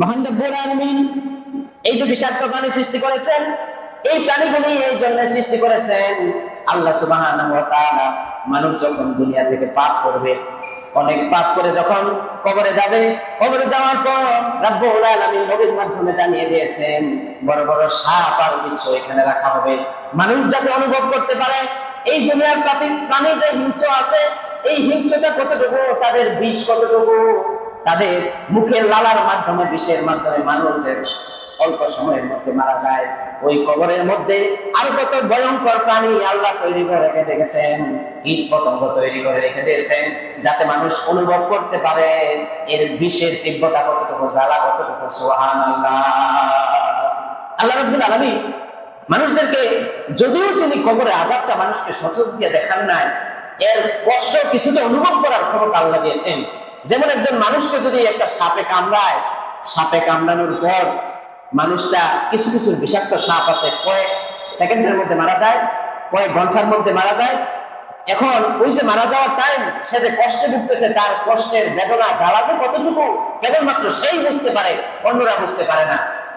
মহান রব্বুল আলামিন এই যে বিষাক্ত প্রাণী সৃষ্টি করেছেন, এই প্রাণীগুলি এই জন্য সৃষ্টি করেছেন। আল্লাহ সুবহানাহু ওয়া মানুষ যখন দুনিয়া থেকে পাপ করবে, অনেক পাপ করে যখন কবরে যাবে, কবরে যাওয়ার পর রব্বুল আলামিন নবীর মাধ্যমে জানিয়ে দিয়েছেন, বড় বড় সাপ আর বিচ্ছু এখানে রাখা হবে। মানুষ যাতে অনুভব করতে পারে, এই দুনিয়ার প্রাণী যে হিংস্র আছে, এই হিংস্রতা কতটুকু, তাদের বিষ কতটুকু তাদের মুখের লালার মাধ্যমে, বিষের মাধ্যমে মানুষ অল্প সময়ের মধ্যে মারা যায়। ওই কবরের মধ্যে আরও কত ভয়ঙ্কর প্রাণী আল্লাহ তৈরি করে রেখে দেখেছেন কীট পতঙ্গ তৈরি করে রেখে দিয়েছেন, যাতে মানুষ অনুভব করতে পারে। এর বিষের তীব্রতা কতটুকু, জ্বালা কতটুকু সোহান আল্লাহ রব্বুল আলামিন মানুষদেরকে, যদিও তিনি কবরে আজাবটা মানুষকে সচক দিয়ে দেখান নাই, এর কষ্ট কিছুটা অনুভব করার ক্ষমতা আল্লাহ দিয়েছেন। যেমন একজন মানুষকে যদি একটা সাপে কামড়ায়, সাপে কামড়ানোর পর মানুষটা কিছু কিছু বিষাক্ত সাপ আছে, কয়েক সেকেন্ডের মধ্যে মারা যায়, কয়েক ঘণ্টার মধ্যে মারা যায়। এখন ওই যে মারা যাওয়ার টাইম সে যে কষ্টে ভুগতেছে, তার কষ্টের বেদনা আছে কতটুকু, কেবলমাত্র সেই বুঝতে পারে, অন্যরা বুঝতে পারে না।